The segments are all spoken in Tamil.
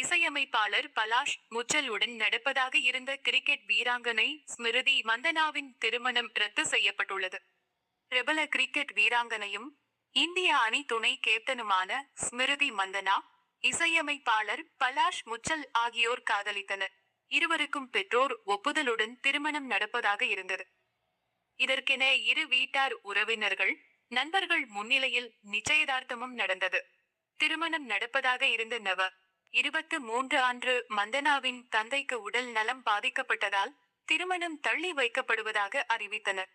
இசையமைப்பாளர் பலாஷ் முச்சலுடன் நடப்பதாக இருந்த கிரிக்கெட் வீராங்கனை ஸ்மிருதி மந்தனாவின் திருமணம் ரத்து செய்யப்பட்டுள்ளது. பிரபல கிரிக்கெட் வீராங்கனையும் இந்திய அணி துணை கேப்டனுமான ஸ்மிருதி மந்தனா இசையமைப்பாளர் பலாஷ் முச்சல் ஆகியோர் காதலித்தனர். இருவருக்கும் பெற்றோர் ஒப்புதலுடன் திருமணம் நடப்பதாக இருந்தது. இதற்கென இரு வீட்டார் உறவினர்கள் நண்பர்கள் முன்னிலையில் நிச்சயதார்த்தமும் நடந்தது. திருமணம் நடப்பதாக இருந்த நவ இருபத்து மூன்று அன்று மந்தனாவின் தந்தைக்கு உடல் நலம் பாதிக்கப்பட்டதால் திருமணம் தள்ளி வைக்கப்படுவதாக அறிவித்தனர்.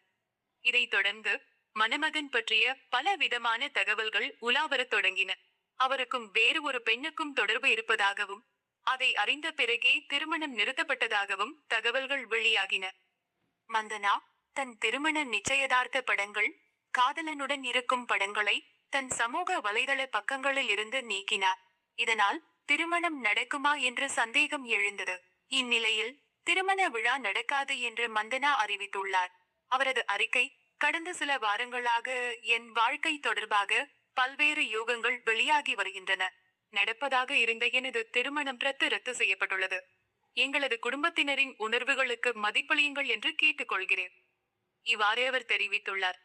இதைத் தொடர்ந்து மணமகன் பற்றிய பல விதமான தகவல்கள் உலாவரத் தொடங்கின. அவருக்கும் வேறு ஒரு பெண்ணுக்கும் தொடர்பு இருப்பதாகவும் அதை அறிந்த பிறகே திருமணம் நிறுத்தப்பட்டதாகவும் தகவல்கள் வெளியாகின. மந்தனா தன் திருமண நிச்சயதார்த்த படங்கள் காதலனுடன் இருக்கும் படங்களை தன் சமூக வலைதள பக்கங்களில் இருந்து நீக்கினார். இதனால் திருமணம் நடக்குமா என்று சந்தேகம் எழுந்தது. இந்நிலையில் திருமண விழா நடக்காது என்று மந்தனா அறிவித்துள்ளார். அவரது அறிக்கை கடந்த சில வாரங்களாக என் வாழ்க்கை தொடர்பாக பல்வேறு யோகங்கள் வெளியாகி வருகின்றன. நடப்பதாக இருந்த எனது திருமணம் ரத்து ரத்து செய்யப்பட்டுள்ளது. எங்களது குடும்பத்தினரின் உணர்வுகளுக்கு மதிப்பளியுங்கள் என்று கேட்டுக்கொள்கிறேன். இவ்வாறு அவர் தெரிவித்துள்ளார்.